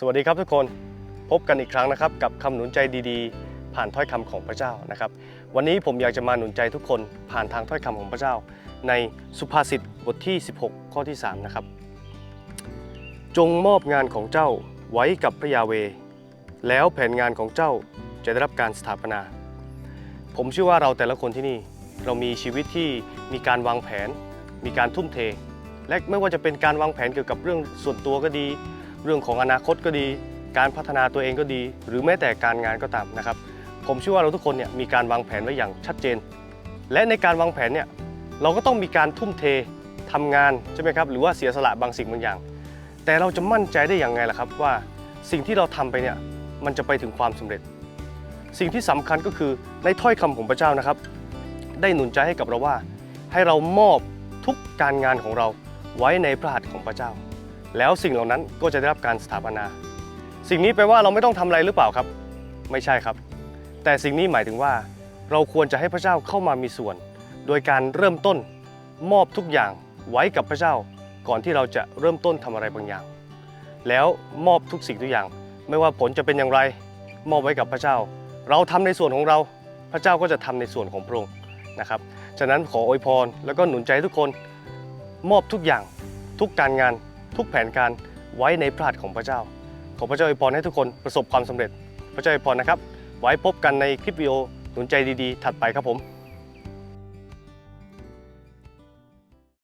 สวัสดีครับทุกคนพบกันอีกครั้งนะครับ กับคำหนุนใจดีๆ ผ่านถ้อยคำของพระเจ้านะครับ วันนี้ผมอยากจะมาหนุนใจทุกคนผ่านทางถ้อยคำของพระเจ้า ในสุภาษิตบทที่ 16 ข้อที่ 3 นะครับ จงมอบงานของเจ้าไว้กับพระยาเว แล้วแผนงานของเจ้าจะได้รับการสถาปนา ผมเชื่อว่าเราแต่ละคนที่นี่ เรามีชีวิตที่มีการวางแผน มีการทุ่มเท และไม่ว่าจะเป็นการวางแผนเกี่ยวกับเรื่องส่วนตัวก็ดี เรื่องของอนาคตก็ดี การพัฒนาตัวเองก็ดี หรือแม้แต่การงานก็ตามนะครับ ผมเชื่อว่าเราทุกคนเนี่ยมีการวางแผนไว้อย่างชัดเจน และในการวางแผนเนี่ยเราก็ต้องมีการทุ่มเททำงานใช่ไหมครับหรือว่าเสียสละบางสิ่งบางอย่าง แต่เราจะมั่นใจได้อย่างไงล่ะครับว่าสิ่งที่เราทำไปเนี่ยมันจะไปถึงความสำเร็จ สิ่งที่สำคัญก็คือในถ้อยคำของพระเจ้านะครับ ได้หนุนใจให้กับเราว่า ให้เรามอบทุกการงานของเราไว้ในพระหัตถ์ของพระเจ้า แล้วสิ่งเหล่านั้นก็จะได้รับการสถาปนา สิ่งนี้แปลว่าเราไม่ต้องทำอะไรหรือเปล่าครับ ไม่ใช่ครับ แต่สิ่งนี้หมายถึงว่า เราควรจะให้พระเจ้าเข้ามามีส่วน โดยการเริ่มต้นมอบทุกอย่างไว้กับพระเจ้า ก่อนที่เราจะเริ่มต้นทำอะไรบางอย่าง แล้วมอบทุกสิ่งทุกอย่าง ไม่ว่าผลจะเป็นอย่างไร มอบไว้กับพระเจ้า เราทำในส่วนของเรา พระเจ้าก็จะทำในส่วนของพระองค์นะครับฉะนั้นขออวยพรแล้วก็หนุนใจทุกคนมอบทุกอย่างทุกการงาน ทุกแผนการไว้ในพระหัตถ์ของพระเจ้า ขอพระเจ้าอวยพรให้ทุกคนประสบความสำเร็จ พระเจ้าอวยพรนะครับ ไว้พบกันในคลิปวิดีโอหนุนใจดีๆ ถัดไปครับผม